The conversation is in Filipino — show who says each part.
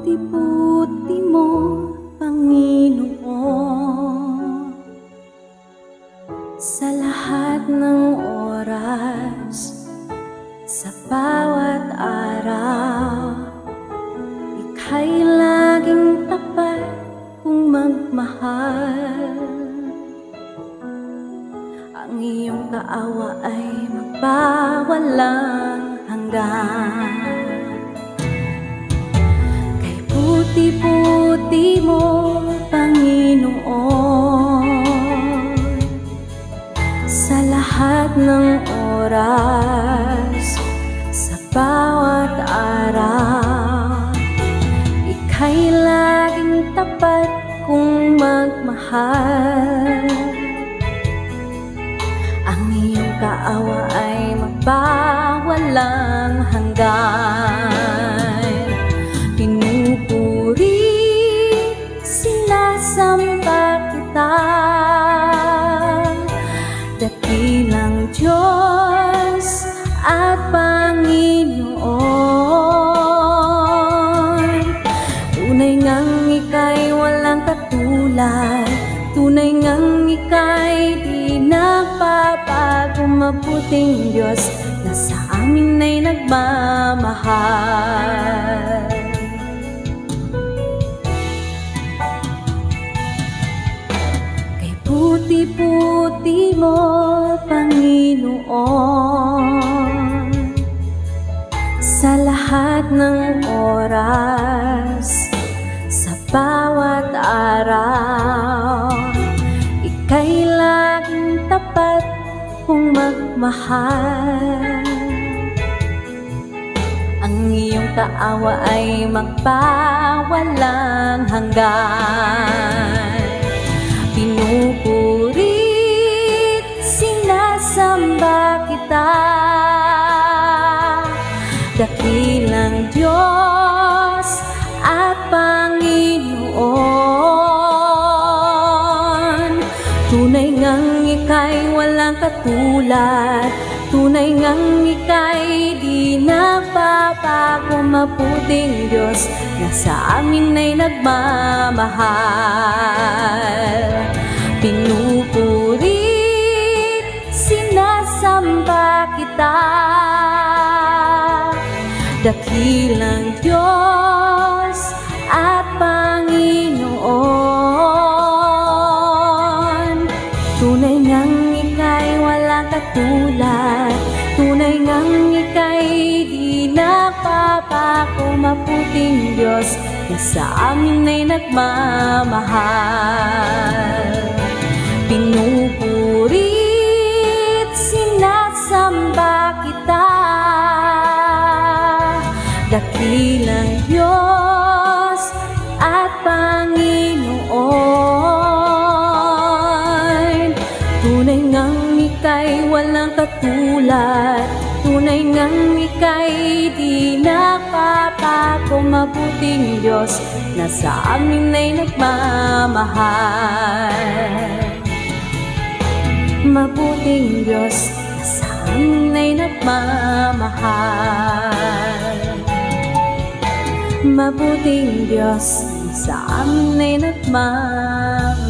Speaker 1: puti-puti mo, Panginoon. Sa lahat ng oras, sa bawat araw Ika'y laging tapat kung magmahal. Ang iyong kaawa ay magpawalang hanggan puti-puti mo, Panginoon. Sa lahat ng oras, sa bawat araw Ika'y laging tapat kung magmahal. Ang iyong kaawa ay magpawalang hanggan Ngang ika'y di nagpapago Mabuting Diyos na sa amin ay nagmamahal. Kay puti-puti mo, Panginoon Sa lahat ng oras Sa bawat araw magmahal Ang iyong kaawa ay magpawalang hanggan. Pinupurit, katulad Tunay ngang ika'y di nagpapago Mabuting Diyos na sa amin ay nagmamahal. Pinupurit, sinasamba kita. Dakilang Diyos ngang ika'y walang katulad. Tunay ngang ika'y di nagpapako Maputing Diyos na sa amin ay nagmamahal. Pinupurit, sinasamba kita. Dakilang Diyos ika'y walang katulad. Tunay ngang ika'y di nagpapago Mabuting Diyos na sa amin ay nagmamahal. Mabuting Diyos sa amin ay nagmamahal. Mabuting Diyos sa amin ay nagmamahal